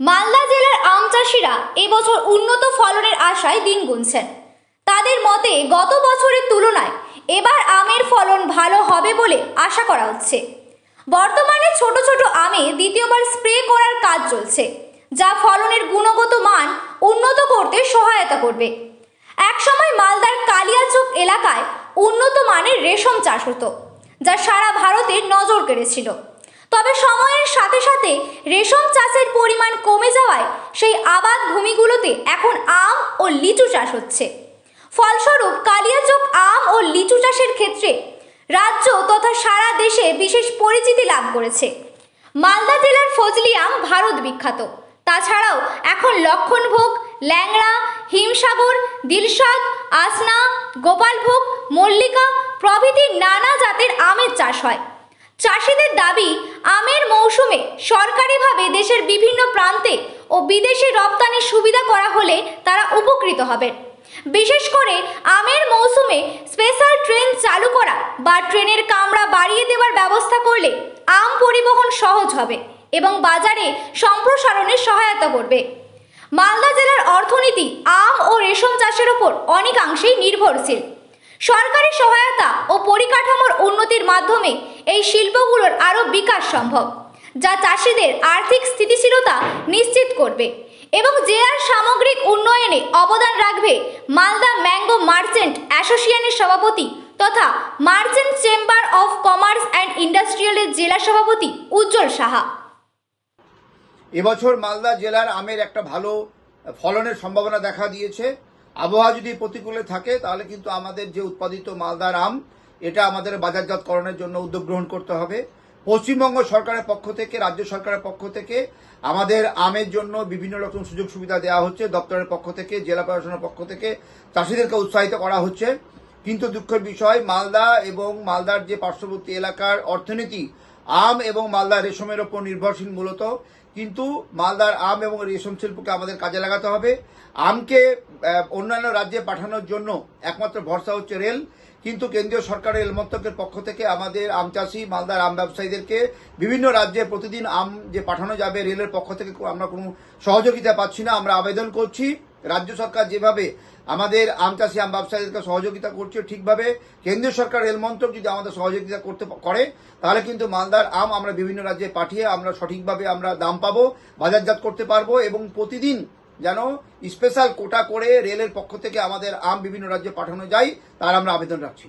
মালদা জেলার আম চাষিরা এবছর উন্নত ফলনের আশায় দিন গুনছেন। তাদের মতে গত বছরের তুলনায় এবার আমের ফলন ভালো হবে বলে আশা করা হচ্ছে। বর্তমানে ছোট ছোট আমে দ্বিতীয়বার স্প্রে করার কাজ চলছে, যা ফলনের গুণগত মান উন্নত করতে সহায়তা করবে। একসময় মালদার কালিয়াচক এলাকায় উন্নত মানের রেশম চাষ হতো, যা সারা ভারতের নজর কেড়েছিল। তবে সময়ের সাথে সাথে রেশম চাষের পরিমাণ কমে যাওয়ায় সেই আবাদ ভূমিগুলোতে এখন আম ও লিচু চাষ হচ্ছে। ফলস্বরূপ কালিয়াচক আম ও লিচু চাষের ক্ষেত্রে রাজ্য তথা সারা দেশে বিশেষ পরিচিতি লাভ করেছে। মালদা জেলার ফজলি আম ভারত বিখ্যাত। তাছাড়াও এখন লক্ষণভোগ, ল্যাংড়া, হিমসাগর, দিলশাদ, আসনা, গোপালভোগ, মল্লিকা প্রভৃতি নানা জাতের আমের চাষ হয়। চাষিদের দাবি, আমের মৌসুমে সরকারিভাবে দেশের বিভিন্ন প্রান্তে ও বিদেশে রপ্তানির সুবিধা করা হলে তারা উপকৃত হবেন। বিশেষ করে আমের মৌসুমে স্পেশাল ট্রেন চালু করা বা ট্রেনের কামরা বাড়িয়ে দেওয়ার ব্যবস্থা করলে আম পরিবহন সহজ হবে এবং বাজারে সম্প্রসারণে সহায়তা করবে। মালদা জেলার অর্থনীতি আম ও রেশম চাষের ওপর অনেকাংশেই নির্ভরশীল। সরকারি সহায়তা ও পরিকাঠামোর উন্নতির মাধ্যমে এই শিল্পগুলোর আরও বিকাশ সম্ভব, যা চাষিদের আর্থিক স্থিতিশীলতা নিশ্চিত করবে এবং জেলার সামগ্রিক উন্নয়নে অবদান রাখবে মালদা ম্যাঙ্গো মার্চেন্ট অ্যাসোসিয়েশনের সভাপতি তথা merchant chamber of commerce and ইন্ডাস্ট্রিয়ালের জেলা সভাপতি উজ্জ্বল সাহা। এবছর মালদা জেলার আমের একটা ভালো ফলনের সম্ভাবনা দেখা দিয়েছে। আবহাওয়া যদি প্রতিকূলে থাকে, তাহলে কিন্তু আমাদের যে উৎপাদিত মালদার আম, এটা আমাদের বাজারজাতকরণের জন্য উদ্যোগ গ্রহণ করতে হবে। পশ্চিমবঙ্গ সরকারের পক্ষ থেকে, রাজ্য সরকারের পক্ষ থেকে আমাদের আমের জন্য বিভিন্ন রকম সুযোগ সুবিধা দেওয়া হচ্ছে। দপ্তরের পক্ষ থেকে, জেলা প্রশাসনের পক্ষ থেকে চাষিদেরকে উৎসাহিত করা হচ্ছে। কিন্তু দুঃখের বিষয়, মালদা এবং মালদার যে পার্শ্ববর্তী এলাকার অর্থনীতি, আম এবং মালদা রেশমের ওপর নির্ভরশীল মূলত। কিন্তু মালদার আম এবং রেশম শিল্পকে আমাদের কাজে লাগাতে হবে। আমকে অন্যান্য রাজ্যে পাঠানোর জন্য একমাত্র ভরসা হচ্ছে রেল। কিন্তু কেন্দ্রীয় সরকারের রেল মন্ত্রকের পক্ষ থেকে আমাদের আম চাষি মালদার আম ব্যবসায়ীদেরকে বিভিন্ন রাজ্যে প্রতিদিন আম যে পাঠানো যাবে রেলের পক্ষ থেকে, আমরা কোনো সহযোগিতা পাচ্ছি না। আমরা আবেদন করছি। রাজ্য সরকার যেভাবে আমাদের আম চাষি, আম ব্যবসায়ীদেরকে সহযোগিতা করছে ঠিকভাবে, কেন্দ্রীয় সরকার রেল মন্ত্রক যদি আমাদের সহযোগিতা করতে করে, তাহলে কিন্তু মালদার আম আমরা বিভিন্ন রাজ্যে পাঠিয়ে আমরা সঠিকভাবে আমরা দাম পাবো, বাজারজাত করতে পারব এবং প্রতিদিন যেন স্পেশাল কোটা করে রেলের পক্ষ থেকে আমাদের আম বিভিন্ন রাজ্যে পাঠানো যায়, তার আমরা আবেদন রাখছি।